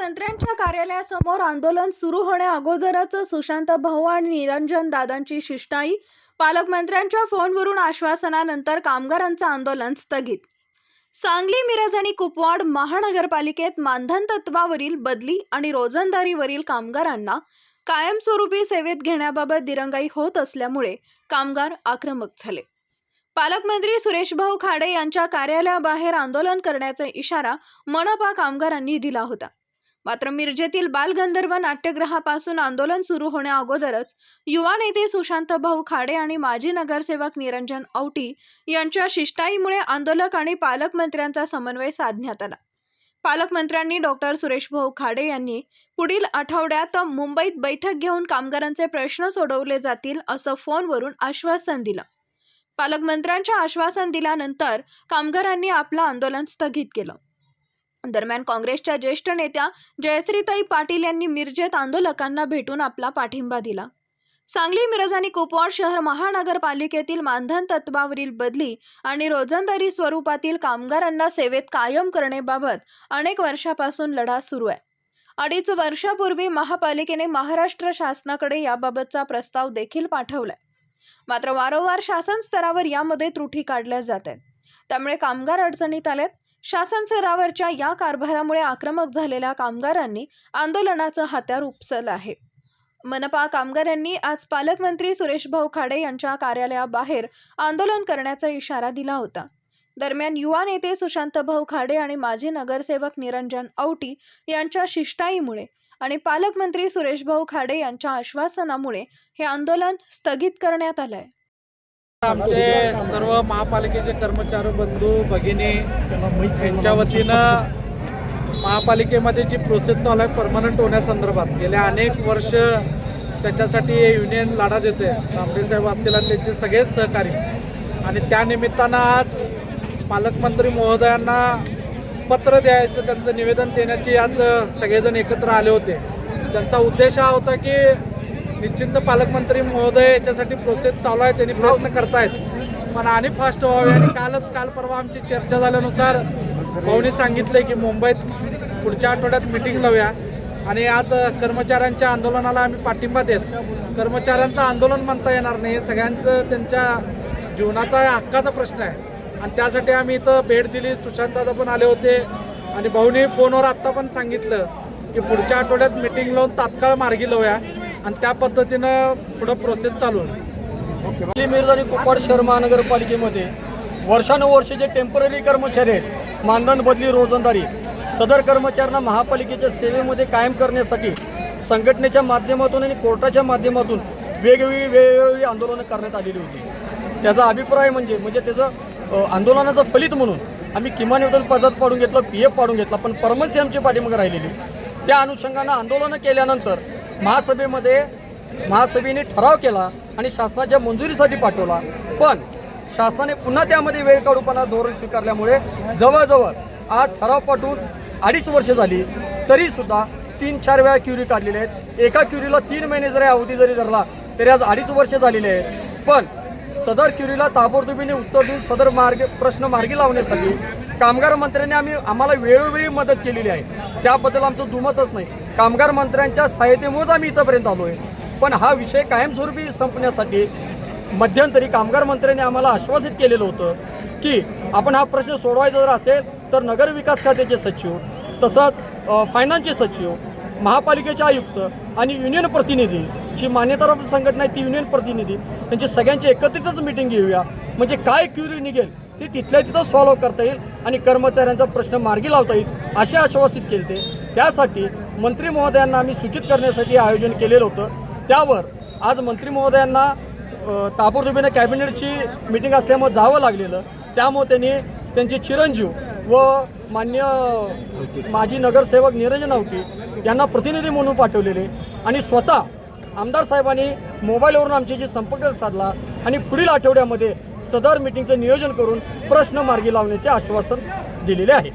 कार्यालयासमोर आंदोलन सुरू होण्याअगोदरच सुशांत भाऊ आणि निरंजन दादांची शिष्टाई पालकमंत्र्यांच्या फोनवरून आश्वासनानंतर कामगारांचं आंदोलन स्थगित. सांगली मिरज आणि कुपवाड महानगरपालिकेत मानधन तत्वावरील बदली आणि रोजंदारीवरील कामगारांना कायमस्वरूपी सेवेत घेण्याबाबत दिरंगाई होत असल्यामुळे कामगार आक्रमक झाले. पालकमंत्री सुरेशभाऊ खाडे यांच्या कार्यालयाबाहेर आंदोलन करण्याचा इशारा मनपा कामगारांनी दिला होता. मात्र मिरजेतील बालगंधर्व नाट्यगृहापासून आंदोलन सुरू होण्याअगोदरच युवा नेते सुशांत भाऊ खाडे आणि माजी नगरसेवक निरंजन औटी यांच्या शिष्टाईमुळे आंदोलक आणि पालकमंत्र्यांचा समन्वय साधण्यात आला. पालकमंत्र्यांनी डॉक्टर सुरेश भाऊ खाडे यांनी पुढील आठवड्यात मुंबईत बैठक घेऊन कामगारांचे प्रश्न सोडवले जातील असं फोनवरून आश्वासन दिलं. पालकमंत्र्यांच्या आश्वासन दिल्यानंतर कामगारांनी आपलं आंदोलन स्थगित केलं. दरम्यान काँग्रेसच्या ज्येष्ठ नेत्या जयश्रीताई पाटील यांनी मिरजेत आंदोलकांना भेटून आपला पाठिंबा दिला. सांगली मिरज आणि कुपवाड शहर महानगरपालिकेतील मानधन तत्वावरील बदली आणि रोजंदारी स्वरूपातील कामगारांना सेवेत कायम करण्याबाबत अनेक वर्षापासून लढा सुरू आहे. अडीच वर्षापूर्वी महापालिकेने महाराष्ट्र शासनाकडे याबाबतचा प्रस्ताव देखील पाठवलाय मात्र वारंवार शासन स्तरावर यामध्ये त्रुटी काढल्या जात आहेत. त्यामुळे कामगार अडचणीत आलेत. शासन स्तरावरच्या या कारभारामुळे आक्रमक झालेल्या कामगारांनी आंदोलनाचं हत्यार उपसलं आहे. मनपा कामगारांनी आज पालकमंत्री सुरेशभाऊ खाडे यांच्या कार्यालयाबाहेर आंदोलन करण्याचा इशारा दिला होता. दरम्यान युवा नेते सुशांतभाऊ खाडे आणि माजी नगरसेवक निरंजन औटी यांच्या शिष्टाईमुळे आणि पालकमंत्री सुरेशभाऊ खाडे यांच्या आश्वासनामुळे हे आंदोलन स्थगित करण्यात आलं आहे आमचे सर्व महापालिकेचे कर्मचारी बंधू भगिनी यांच्या वतीनं महापालिकेमध्ये जी प्रोसेस चालू आहे परमनंट होण्यासंदर्भात गेल्या अनेक वर्ष त्याच्यासाठी हे युनियन लढा देते तांबडे साहेब असतील आणि त्यांचे सगळेच सहकारी. आणि त्यानिमित्तानं आज पालकमंत्री महोदयांना पत्र द्यायचं त्यांचं निवेदन देण्याची आज सगळेजण एकत्र आले होते. त्यांचा उद्देश हा होता की निश्चिंत पालकमंत्री महोदय याच्यासाठी प्रोसेस चालू आहे त्यांनी प्रयत्न करतायत. पण आणि फास्ट व्हावे आणि कालच काल परवा आमची चर्चा झाल्यानुसार भाऊनी सांगितले की मुंबईत पुढच्या आठवड्यात मिटिंग लावूया. आणि आज कर्मचाऱ्यांच्या आंदोलनाला आम्ही पाठिंबा देत. कर्मचाऱ्यांचं आंदोलन म्हणता येणार नाही सगळ्यांचं त्यांच्या जीवनाचा हक्काचा प्रश्न आहे. आणि त्यासाठी आम्ही इथं भेट दिली सुशांतदादा पण आले होते. आणि भाऊनी फोनवर आत्ता पण सांगितलं की पुढच्या आठवड्यात मिटिंग लावून तात्काळ मार्गी लावूया. आणि त्या पद्धतीनं पुढं प्रोसेस चालू आहे. सांगली मिरज आणि कुपवाड शहर महानगरपालिकेमध्ये वर्षानुवर्षे जे टेंपररी कर्मचारी आहेत मानधन बदली रोजंदारी सदर कर्मचाऱ्यांना महापालिकेच्या सेवेमध्ये कायम करण्यासाठी संघटनेच्या माध्यमातून आणि कोर्टाच्या माध्यमातून वेगवेगळी वेगवेगळी आंदोलनं करण्यात आलेली होती. त्याचा अभिप्राय म्हणजे म्हणजे त्याचं आंदोलनाचं फलित म्हणून आम्ही किमान वेतन पद्धत पाडून घेतलं पी एफ पाडून घेतला पण परमसी आमची पाठिंबा राहिलेली. त्या अनुषंगानं आंदोलनं केल्यानंतर महासभेमध्ये महासभेने ठराव केला आणि शासनाच्या मंजुरीसाठी पाठवला. पण शासनाने पुन्हा त्यामध्ये वेळ काढूपणा धोरण स्वीकारल्यामुळे जवळजवळ आज ठराव पाठवून अडीच वर्ष झाली. तरीसुद्धा तीन चार वेळा क्युरी काढलेले आहेत. एका क्युरीला तीन महिने जरी अवधी जरी धरला तरी आज अडीच वर्ष झालेले आहेत. पण सदर क्युरीला ताबडतोबीने उत्तर देऊन सदर मार्ग प्रश्न मार्गी लावण्यासाठी कामगार मंत्र्यांनी आम्ही आम्हाला वेळोवेळी मदत केलेली आहे. त्याबद्दल आमचं दुमतच नाही. कामगार मंत्र्यांच्या सहायतेमुळेच आम्ही इथंपर्यंत आलो आहे पण हा विषय कायमस्वरूपी संपण्यासाठी मध्यंतरी कामगार मंत्र्यांनी आम्हाला आश्वासित केलेलं होतं की आपण हा प्रश्न सोडवायचा जर असेल तर नगर विकास खात्याचे सचिव तसंच फायनान्सचे सचिव महापालिकेचे आयुक्त आणि युनियन प्रतिनिधी जी मान्यताप्राप्त संघटना आहे ती युनियन प्रतिनिधी त्यांची सगळ्यांची एकत्रितच मिटिंग घेऊया. म्हणजे काय क्युरी निघेल ते तिथल्या तिथं सॉल्व्ह करता येईल आणि कर्मचाऱ्यांचा प्रश्न मार्गी लावता येईल असे आश्वासित केले ते त्यासाठी मंत्री महोदयांना आम्ही सूचित करण्यासाठी आयोजन केलेलं होतं. त्यावर आज मंत्री महोदयांना अ, ताबडतोबीने कॅबिनेटची मिटिंग असल्यामुळे जावं लागलेलं. त्यामुळे त्यांनी त्यांचे चिरंजीव व मान्य माजी नगरसेवक निरंजन आवटी यांना प्रतिनिधी म्हणून पाठवलेले. आणि स्वतः आमदार साहेबांनी मोबाईलवरून आमच्याशी संपर्क साधला आणि पुढील आठवड्यामध्ये सदर मिटिंगचं नियोजन करून प्रश्न मार्गी लावण्याचे आश्वासन दिलेले आहे.